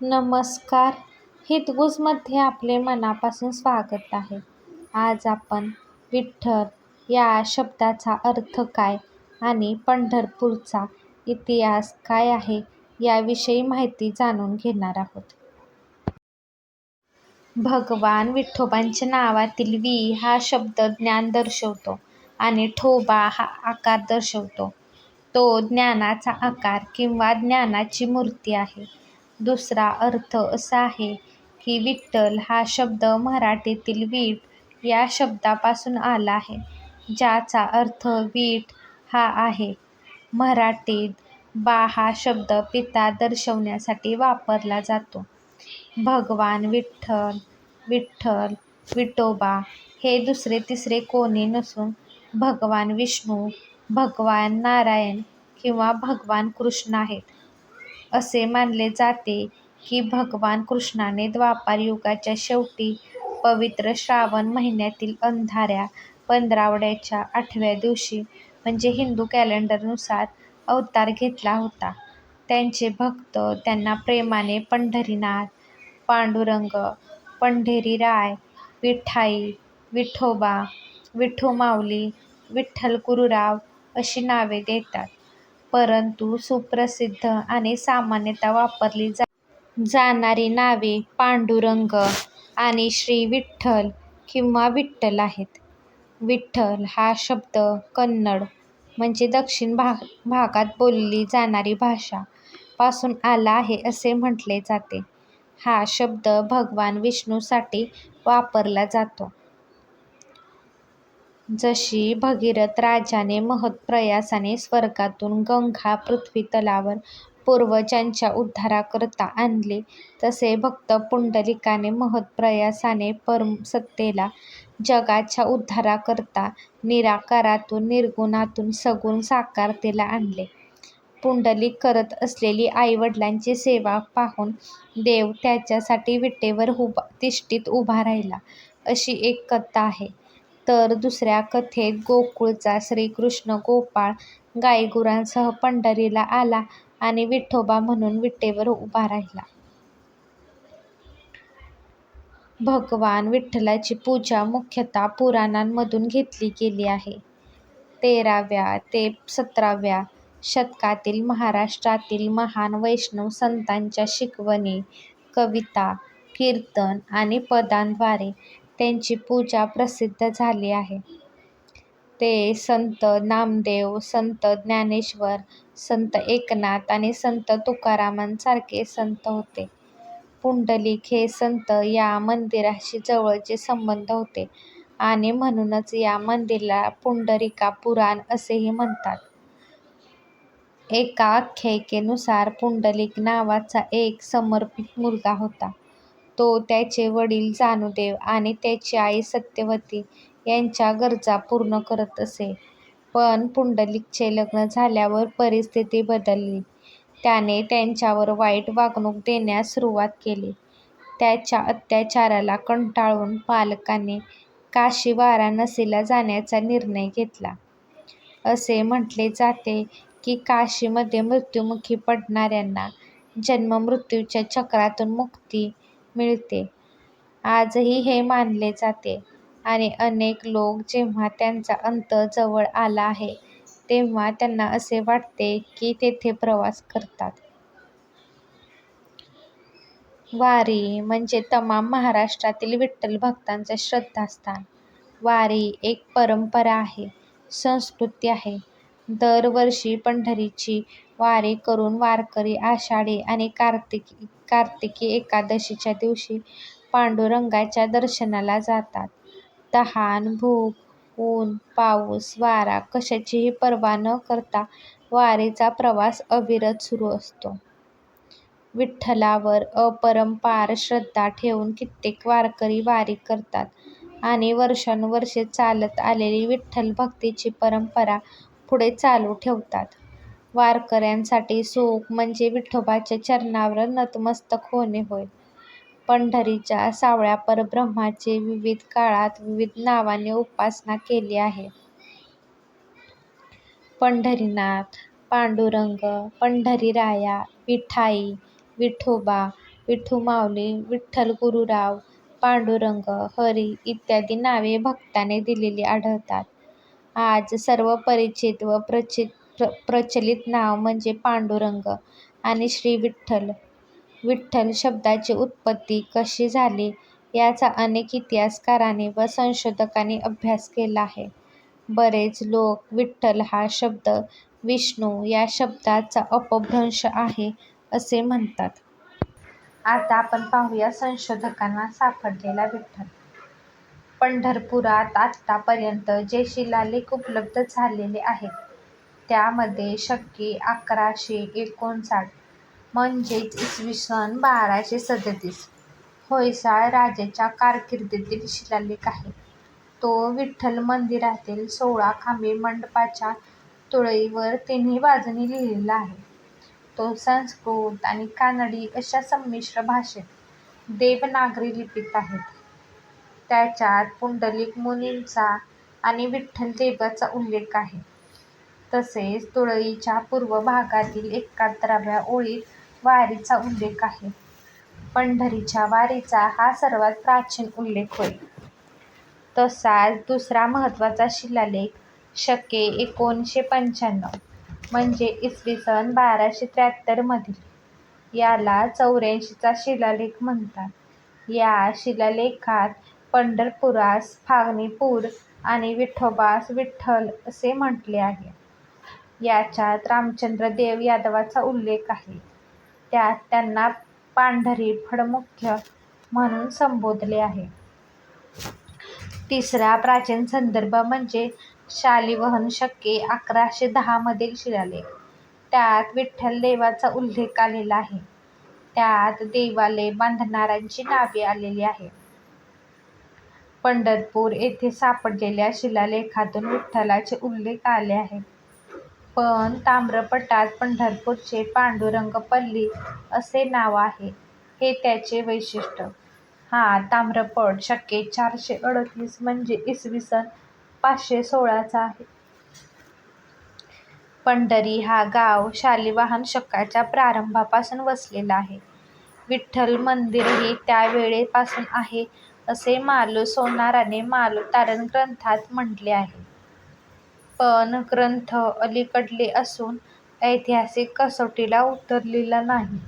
नमस्कार हितगुजमध्ये आपले मनापासून स्वागत आहे. आज आपण विठ्ठल या शब्दाचा अर्थ काय आणि पंढरपूरचा इतिहास काय आहे याविषयी माहिती जाणून घेणार आहोत. भगवान विठोबाच्या नावातील वि हा शब्द ज्ञान दर्शवतो आणि ठोबा हा आकार दर्शवतो. तो ज्ञानाचा आकार किंवा ज्ञानाची मूर्ती आहे. दुसरा अर्थ असा आहे की विठ्ठल हा शब्द मराठीतील वीट या शब्दापासून आला आहे, ज्याचा अर्थ वीट हा आहे. मराठीत बा हा शब्द पिता दर्शवण्यासाठी वापरला जातो. भगवान विठ्ठल, विठ्ठल, विठोबा हे दुसरे तिसरे कोणी नसून भगवान विष्णू, भगवान नारायण किंवा भगवान कृष्ण आहेत. असे मानले जाते की भगवान कृष्णाने द्वापार युगाच्या शेवटी पवित्र श्रावण महिन्यातील अंधाऱ्या पंधरावड्याच्या आठव्या दिवशी म्हणजे हिंदू कॅलेंडरनुसार अवतार घेतला होता. त्यांचे भक्त त्यांना प्रेमाने पंढरीनाथ, पांडुरंग, पंढरीराय, विठाई, विठोबा, विठुमाऊली, विठ्ठल गुरुराव अशी नावे देतात. परंतु सुप्रसिद्ध आणि सामान्यतः वापरली जाणारी नावे पांडुरंग आणि श्री विठ्ठल किंवा विठ्ठल आहेत. विठ्ठल हा शब्द कन्नड म्हणजे दक्षिण भागात बोलली जाणारी भाषा पासून आला आहे असे म्हटले जाते. हा शब्द भगवान विष्णूसाठी वापरला जातो. जशी भगीरथ राजाने महत्प्रयासाने स्वर्गातून गंगा पृथ्वीतलावर पूर्वजांच्या उद्धाराकरता आणली, तसे भक्त पुंडलिकाने महत्प्रयासाने परमसत्तेला जगाच्या उद्धाराकरता निराकारातून निर्गुणातून सगुण साकारतेला आणले. पुंडलिक करत असलेली आईवडिलांची सेवा पाहून देव त्याच्यासाठी विटेवर तिष्ठीत उभा राहिला, अशी एक कथा आहे. तर दुसऱ्या कथेत गोकुळचा श्रीकृष्ण गोपाळ गाईगुरांसह पंढरीला आला आणि विठोबा म्हणून विटेवर उभा राहिला. भगवान विठ्ठलाची पूजा मुख्यतः पुराणांमधून घेतली गेली आहे. तेराव्या ते सतराव्या शतकातील महाराष्ट्रातील महान वैष्णव संतांच्या शिकवणी, कविता, कीर्तन आणि पदांद्वारे त्यांची पूजा प्रसिद्ध झाली आहे. ते संत नामदेव, संत ज्ञानेश्वर, संत एकनाथ आणि संत तुकारामांसारखे संत होते. पुंडलिक हे संत या मंदिराशी जवळचे संबंध होते आणि म्हणूनच या मंदिराला पुंडरिका पुराण असेही म्हणतात. एका आख्यायिकेनुसार पुंडलिक नावाचा एक समर्पित मुलगा होता. तो त्याचे वडील जानुदेव आणि त्याची आई सत्यवती यांच्या गरजा पूर्ण करत असे. पण पुंडलिकचे लग्न झाल्यावर परिस्थिती बदलली. त्याने त्यांच्यावर वाईट वागणूक देण्यास सुरुवात केली. त्याच्या अत्याचाराला कंटाळून पालकाने काशी वाराणसीला जाण्याचा निर्णय घेतला. असे म्हटले जाते की काशीमध्ये मृत्युमुखी पडणाऱ्यांना जन्म-मृत्यूच्या चक्रातून मुक्ती मिळते. आजही हे मानले जाते आणि अनेक लोक जेव्हा त्यांचा अंत जवळ आला आहे, तेव्हा त्यांना असे वाटते की तेथे प्रवास करतात. वारी म्हणजे तमाम महाराष्ट्रातील विठ्ठल भक्तांचे श्रद्धास्थान. वारी एक परंपरा आहे, संस्कृती आहे. दरवर्षी पंढरीची वारी करून वारकरी आषाढी आणि कार्तिकी कार्तिकी एकादशीच्या दिवशी पांडुरंगाच्या दर्शनाला जातात. तहान, भूक, ऊन, पाऊस, वारा कशाचीही पर्वा न करता वारीचा प्रवास अविरत सुरू असतो. विठ्ठलावर अपरंपार श्रद्धा ठेवून कित्येक वारकरी वारी करतात आणि वर्षानुवर्षे चालत आलेली विठ्ठल भक्तीची परंपरा पुढे चालू ठेवतात. वारकऱ्यांसाठी सुख म्हणजे विठोबाच्या चरणावर नतमस्तक होणे होय. पंढरीच्या सावळ्या परब्रह्माची विविध काळात विविध नावांनी उपासना केली आहे. पंढरीनाथ, पांडुरंग, पंढरीराया, विठाई, विठोबा, विठू माऊली विठ्ठल गुरुराव पांडुरंग हरी इत्यादी नावे भक्ताने दिलेली आढळतात. आज सर्व परिचित व प्रचित प्रचलित नाव म्हणजे पांडुरंग आणि श्री विठ्ठल. विठ्ठल शब्दाची उत्पत्ती कशी झाली याचा अनेक इतिहासकारांनी व संशोधकांनी अभ्यास केला आहे. बरेच लोक विठ्ठल हा शब्द विष्णू या शब्दाचा अपभ्रंश आहे असे म्हणतात. आता आपण पाहूया संशोधकांना सापडलेला विठ्ठल. पंढरपुरात आतापर्यंत जे शिलालेख उपलब्ध झालेले आहेत त्यामध्ये शके अकराशे एकोणसाठ म्हणजेच इसवी सन बाराशे सदतीस होयसाळ राजाच्या कारकिर्दीतील शिलालेख आहे. तो विठ्ठल मंदिरातील सोळा खांबी मंडपाच्या तुळईवर तिन्ही बाजूंनी लिहिलेला आहे. तो संस्कृत आणि कानडी अशा संमिश्र भाषेत देवनागरी लिपीत आहेत त्याच्यात पुंडलिक मुनींचा आणि विठ्ठल देवाचा उल्लेख आहे. तसेच तुळईच्या पूर्व भागातील एकाहत्तराव्या ओळीत वारीचा उल्लेख आहे. पंढरीच्या वारीचा हा सर्वात प्राचीन उल्लेख होय. तसाच दुसरा महत्त्वाचा शिलालेख शके एकोणीसशे पंच्याण्णव म्हणजे इसवी सन बाराशे त्र्याहत्तर मधील. याला चौऱ्याऐंशीचा शिलालेख म्हणतात. या शिलालेखात पंढरपुरास फागणीपूर आणि विठोबास विठ्ठल असे म्हटले आहे. याच्यात रामचंद्र देव यादवाचा उल्लेख आहे. त्यात त्यांना पांढरी फडमुख्य म्हणून संबोधले आहे. तिसरा प्राचीन संदर्भ म्हणजे शालिवहन शके अकराशे दहामधील शिलालेख. त्यात विठ्ठल देवाचा उल्लेख आलेला आहे. त्यात देवालय बांधणाऱ्यांची नावे आलेली आहे पंढरपूर येथे सापडलेल्या शिलालेखातून विठ्ठलाचे उल्लेख आले आहेत. पण ताम्रपटात पंढरपूरचे पांडुरंगपल्ली असे नाव आहे हे त्याचे वैशिष्ट्य. हा ताम्रपट शके चारशे अडतीस म्हणजे इसवी सन पाचशे सोळाचा आहे. पंढरी हा गाव शालिवाहन शकाच्या प्रारंभापासून वसलेला आहे. विठ्ठल मंदिरही त्या वेळेपासून आहे असे मालू सोनाराने मालू तारण ग्रंथात म्हटले आहे. पण ग्रंथ अलीकडले असून ऐतिहासिक कसोटीला उतरलेला नाही.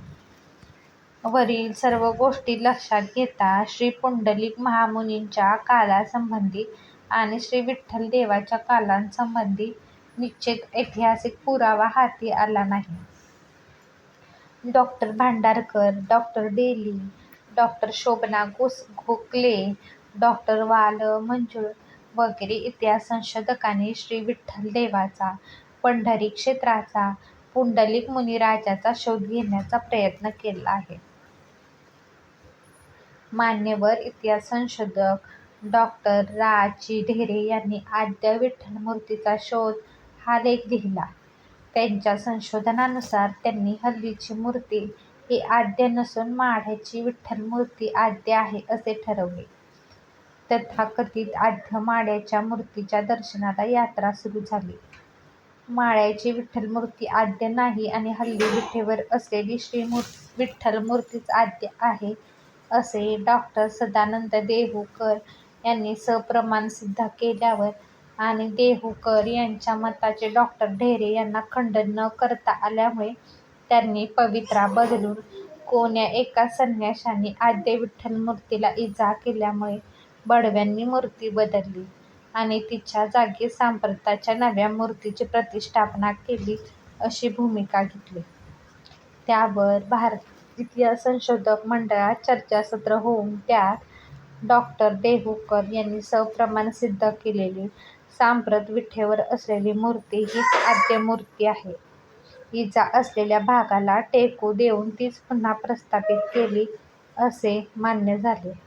वरील सर्व गोष्टी लक्षात घेता श्री पुंडलिक महामुनींच्या कालासंबंधी आणि श्री विठ्ठल देवाच्या कालासंबंधी निश्चित ऐतिहासिक पुरावा हाती आला नाही. डॉ. भांडारकर, डॉ. डेली, डॉ. शोभना गोखले, डॉ. वाल मंजुळ वगैरे इतिहास संशोधकांनी श्री विठ्ठल देवाचा, पंढरी क्षेत्राचा, पुंडलिक मुनिराजाचा शोध घेण्याचा प्रयत्न केला आहे. मान्यवर इतिहास संशोधक डॉ. रा. चि. ढेरे यांनी आद्य विठ्ठल मूर्तीचा शोध हा लेख लिहिला. त्यांच्या संशोधनानुसार त्यांनी हल्लीची मूर्ती ही आद्य नसून माढ्याची विठ्ठल मूर्ती आद्य आहे असे ठरवले. तथाकथित आद्य माळ्याच्या मूर्तीच्या दर्शनाला यात्रा सुरू झाली. माळ्याची विठ्ठल मूर्ती आद्य नाही आणि हल्ली विटेवर असलेली श्री विठ्ठलमूर्तीच आद्य आहे असे डॉ. सदानंद देहूकर यांनी सप्रमाण सिद्ध केल्यावर आणि देहूकर यांच्या मताचे डॉ. ढेरे यांना खंडन न करता आल्यामुळे त्यांनी पवित्रा बदलून कोण्या एका संन्याशाने आद्य विठ्ठल मूर्तीला इजा केल्यामुळे बडव्यांनी मूर्ती बदलली आणि तिच्या जागी सांप्रताच्या नव्या मूर्तीची प्रतिष्ठापना केली अशी भूमिका घेतली. त्यावर भारतीय इतिहास संशोधक मंडळात चर्चासत्र होऊन त्यात डॉ. देहूकर यांनी सप्रमाण सिद्ध केलेली सांप्रत विटेवर असलेली मूर्ती हीच आद्य मूर्ती आहे. इजा असलेल्या भागाला टेकू देऊन तीच पुन्हा प्रस्थापित केली असे मान्य झाले.